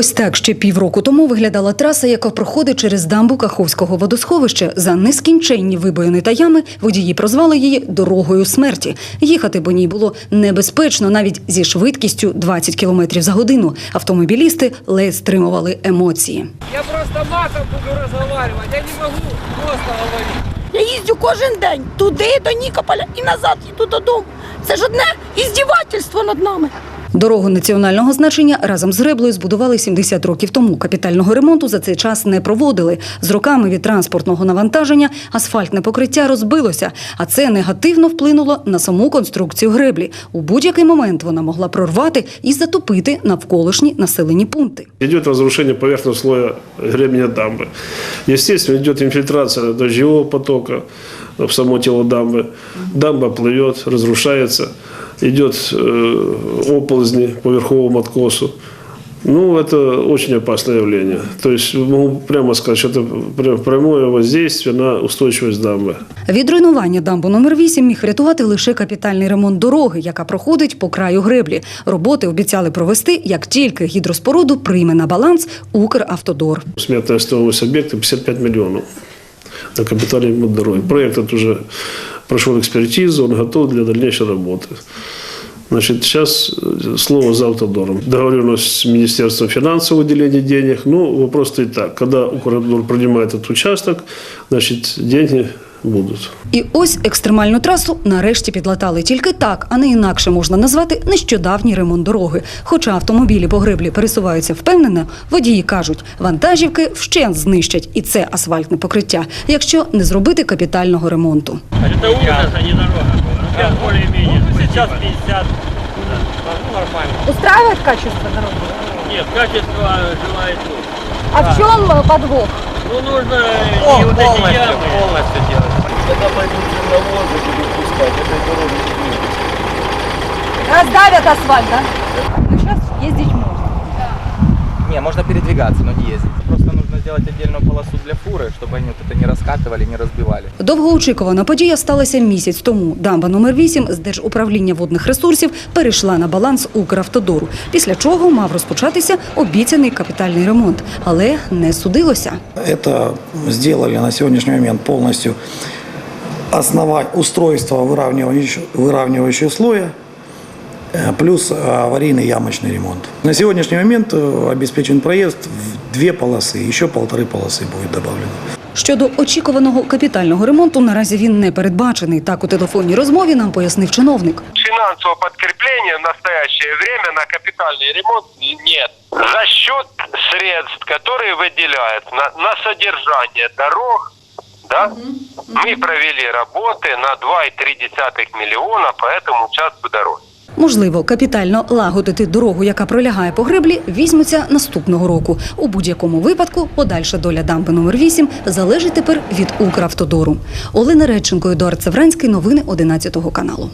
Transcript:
Ось так ще півроку тому виглядала траса, яка проходить через дамбу Каховського водосховища. За нескінченні вибоїни та ями водії прозвали її дорогою смерті. Їхати по ній було небезпечно навіть зі швидкістю 20 км за годину. Автомобілісти ледь стримували емоції. Я просто матом буду разговаривать, я не могу просто говорить. Я їздю кожен день туди, до Нікополя і назад їду додому. Це ж одне іздівательство над нами. Дорогу національного значення разом з греблею збудували 70 років тому. Капітального ремонту за цей час не проводили. З роками від транспортного навантаження асфальтне покриття розбилося, а це негативно вплинуло на саму конструкцію греблі. У будь-який момент вона могла прорвати і затопити навколишні населені пункти. Идет разрушение поверхностного слоя гребня дамбы. Естественно, идет инфильтрация дождевого потока в само тело дамбы. Дамба плывет, разрушается, идет э, оползни по верховому откосу. Ну, это очень опасное явление. То есть могу прямо сказать, что это прям прямое воздействие на устойчивость дамбы. Від руйнування дамбу номер 8 міг врятувати лише капітальний ремонт дороги, яка проходить по краю греблі. Роботи обіцяли провести, як тільки гідроспоруду прийме на баланс Укравтодор. Сметная стоимость объекта 55 миллионов на капитальный ремонт дороги. Проект этот уже прошел экспертизу, он готов для дальнейшей работы. Значит, сейчас э, слово за автодором. Договоренность с Министерством финансов о выделении денег. Ну, вопрос стоит так. Когда Укравтодор принимает этот участок, значит, деньги будут. І ось екстремальну трасу нарешті підлатали. Тільки так, а не інакше можна назвати нещодавній ремонт дороги. Хоча автомобілі по греблі пересуваються впевнено, водії кажуть, вантажівки вщент знищать і це асфальтне покриття, якщо не зробити капітального ремонту. Это ужас, а не дорога. Сейчас более-менее. Сейчас 50. Ну, нормально. Устраивает качество дороги? Нет, качество желает. А в чем подвох? Ну, нужно не вот эти ямы. полностью делать. Когда пойдут земновозы, будут пускать, этой дороги не будет. Раздавят асфальт, да? Ну, сейчас ездить можно. Не, можно передвигаться, но не ездить. Просто нужно сделать отдельную полосу для фуры, чтобы они вот это не раскатывали, не разбивали. Довгоочікувана подія сталася місяць тому. Дамба номер 8 з Держуправління водних ресурсів перейшла на баланс Укравтодору, після чого мав розпочатися обіцяний капітальний ремонт, але не судилося. Это сделали на сегодняшний момент полностью основа устройство выравнивающего, выравнивающего слоя, э, плюс аварийный ямочный ремонт. На сегодняшний момент э, обеспечен проезд в две полосы, еще полторы полосы будет добавлено. Щодо очікуваного капітального ремонту, наразі він не передбачений. Так у телефонній розмові нам пояснив чиновник. финансового подкрепления в настоящее время на капитальный ремонт нет. За счет средств, которые выделяются на, на содержание дорог, да, мы провели работы на 2,3 миллиона по этому участку дороги. Можливо, капітально лагодити дорогу, яка пролягає по греблі, візьмуться наступного року. У будь-якому випадку подальша доля дамби номер 8 залежить тепер від Укравтодору. Олена Реченко, Едуард Савранський, Новини 11 каналу.